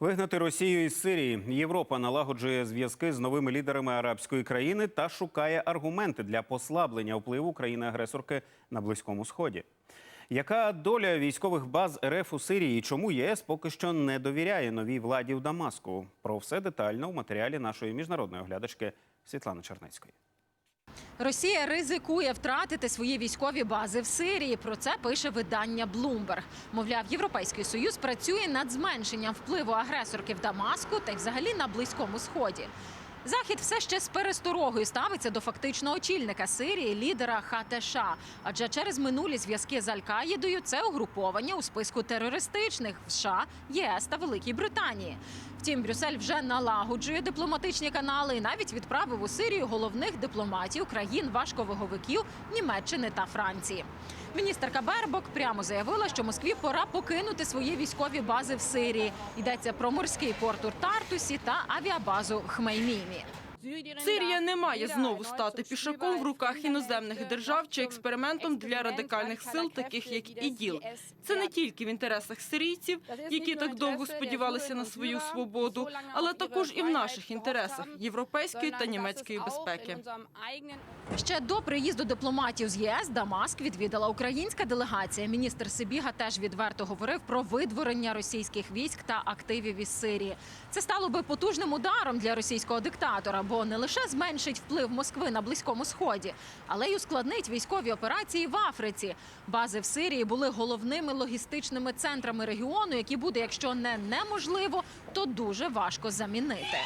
Вигнати Росію із Сирії. Європа налагоджує зв'язки з новими лідерами арабської країни та шукає аргументи для послаблення впливу країни-агресорки на Близькому Сході. Яка доля військових баз РФ у Сирії? Чому ЄС поки що не довіряє новій владі в Дамаску? Про все детально у матеріалі нашої міжнародної оглядачки Світлани Чернецької. Росія ризикує втратити свої військові бази в Сирії. Про це пише видання Bloomberg. Мовляв, Європейський союз працює над зменшенням впливу агресорки в Дамаску та й взагалі на близькому сході. Захід все ще з пересторогою ставиться до фактичного очільника Сирії, лідера ХТШ. Адже через минулі зв'язки з Аль-Каїдою це угруповання у списку терористичних в США, ЄС та Великій Британії. Втім, Брюссель вже налагоджує дипломатичні канали і навіть відправив у Сирію головних дипломатів країн важковаговиків Німеччини та Франції. Міністерка Бербок прямо заявила, що Москві пора покинути свої військові бази в Сирії. Йдеться про морський порт у Тартусі та авіабазу Хмеймімі. Сирія не має знову стати пішаком в руках іноземних держав чи експериментом для радикальних сил, таких як ІДІЛ. Це не тільки в інтересах сирійців, які так довго сподівалися на свою свободу, але також і в наших інтересах європейської та німецької безпеки. Ще до приїзду дипломатів з ЄС Дамаск відвідала українська делегація. Міністр Сибіга теж відверто говорив про видворення російських військ та активів із Сирії. Це стало би потужним ударом для російського диктатора, бо не лише зменшить вплив Москви на близькому сході, але й ускладнить військові операції в Африці. Бази в Сирії були головними логістичними центрами регіону, які буде, якщо не неможливо, то дуже важко замінити.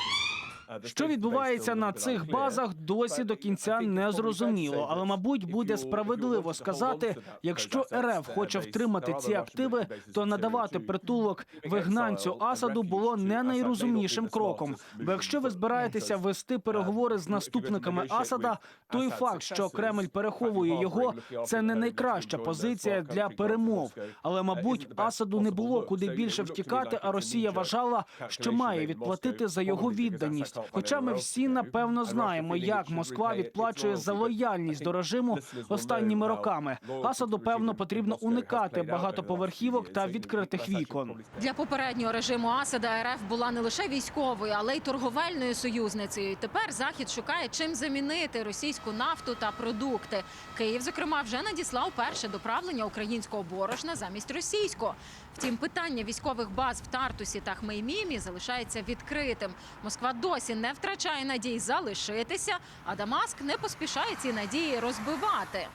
Що відбувається на цих базах, досі до кінця не зрозуміло. Але, мабуть, буде справедливо сказати, якщо РФ хоче втримати ці активи, то надавати притулок вигнанцю Асаду було не найрозумнішим кроком. Бо якщо ви збираєтеся вести переговори з наступниками Асада, той факт, що Кремль переховує його, це не найкраща позиція для перемов. Але, мабуть, Асаду не було куди більше втікати, а Росія вважала, що має відплатити за його відданість. Хоча ми всі напевно знаємо, як Москва відплачує за лояльність до режиму останніми роками. Асаду певно потрібно уникати багатоповерхівок та відкритих вікон. Для попереднього режиму Асада РФ була не лише військовою, але й торговельною союзницею. Тепер захід шукає чим замінити російську нафту та продукти. Київ, зокрема, вже надіслав перше доправлення українського борошна замість російського. Втім, питання військових баз в Тартусі та Хмеймімі залишається відкритим. Москва досі не втрачає надій залишитися, а Дамаск не поспішає ці надії розбивати.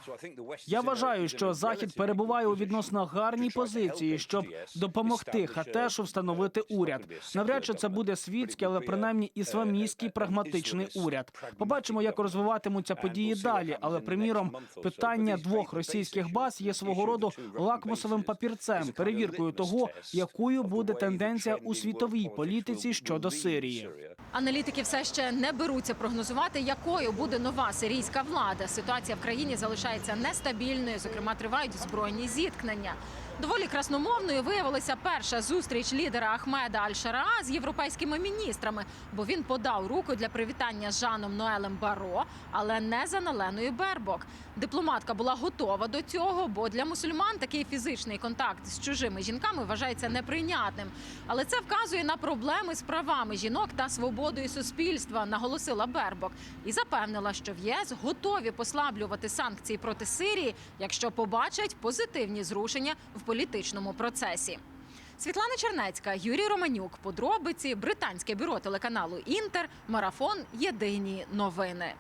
Я вважаю, що захід перебуває у відносно гарній позиції, щоб допомогти Хатешу встановити уряд. Навряд чи це буде світський, але принаймні ісламістський прагматичний уряд. Побачимо, як розвиватимуться події далі. Але приміром, питання двох російських баз є свого роду лакмусовим папірцем, перевіркою того, якою буде тенденція у світовій політиці щодо Сирії. Аналітики все ще не беруться прогнозувати, якою буде нова сирійська влада. Ситуація в країні залишається нестабільною. Зокрема, тривають збройні зіткнення. Доволі красномовною виявилася перша зустріч лідера Ахмеда Аль-Шараа з європейськими міністрами, бо він подав руку для привітання з Жаном Ноелем Баро, але не за Наленою Бербок. Дипломатка була готова до цього, бо для мусульман такий фізичний контакт з чужими жінками вважається неприйнятним. Але це вказує на проблеми з правами жінок та свободою суспільства, наголосила Бербок і запевнила, що в ЄС готові послаблювати санкції проти Сирії, якщо побачать позитивні зрушення в політичному процесі. Світлана Чернецька, Юрій Романюк. Подробиці британське бюро телеканалу Інтер. Марафон. Єдині новини.